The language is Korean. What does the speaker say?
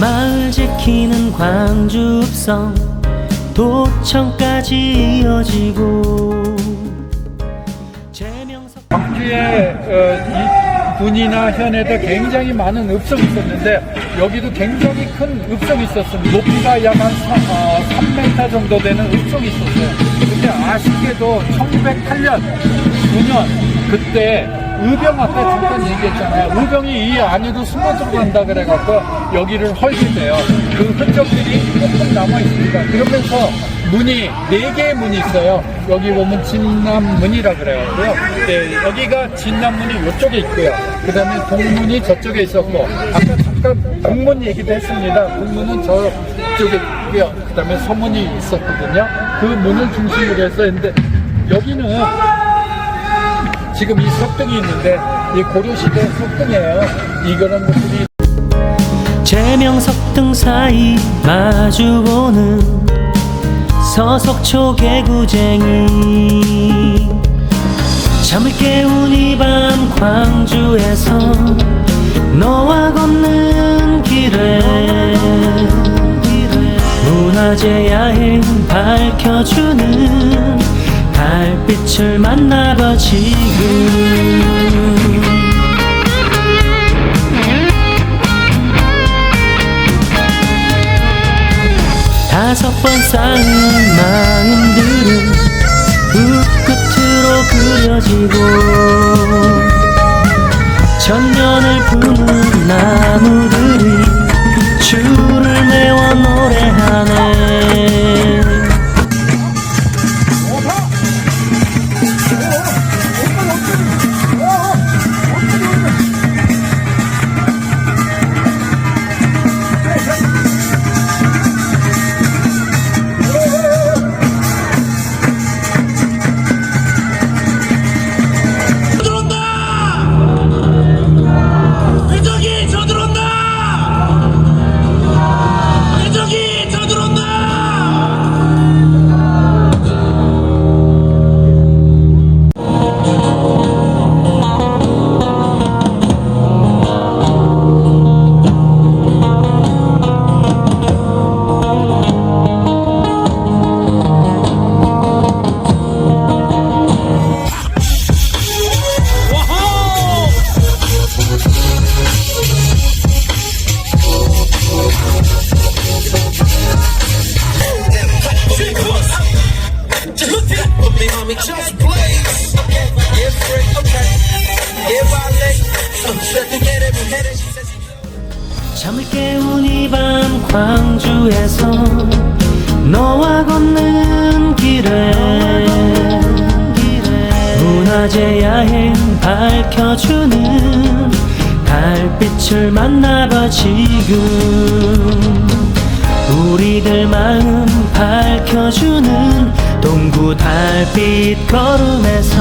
마을 지키는 광주 읍성 도청까지 이어지고 광주에 어, 이 군이나 현에도 굉장히 많은 읍성이 있었는데 여기도 굉장히 큰 읍성이 있었습니다. 높이가 약한 3m 정도 되는 읍성이 있었어요. 근데 아쉽게도 1908년, 9년 그때 의병 아까 잠깐 얘기했잖아요. 의병이 이 안으로 숨어 들어간다 그래갖고 여기를 헐게 돼요. 그 흔적들이 조금 남아 있습니다. 그러면서 문이 네 개의 문이 있어요. 여기 보면 진남문이라 그래요. 네, 여기가 진남문이 이쪽에 있고요. 그 다음에 동문이 저쪽에 있었고 아까 잠깐 동문 얘기도 했습니다. 동문은 저쪽에 있고요. 그 다음에 서문이 있었거든요. 그 문을 중심으로 해서 했는데 여기는 지금 이 석등이 있는데 이 고려시대 석등이에요. 이거는 것들이 재명석 등 사이 마주보는 서석초 개구쟁이 잠을 깨운 이 밤 광주에서 너와 걷는 길에 문화재 야행 밝혀주는 달빛을 만나봐 지금. 다섯 번 쌓은 마음들은 흙끝으로 그려지고 Me me, just blaze. Yeah, free, okay. Yeah, violate. I'm certain that every head she says she 잠을 깨운 이 밤 광주에서 너와 걷는 길에 문화재 야행 밝혀주는 달빛을 만나봐 지금 우리들 마음 밝혀주는 동구 달빛 걸음에서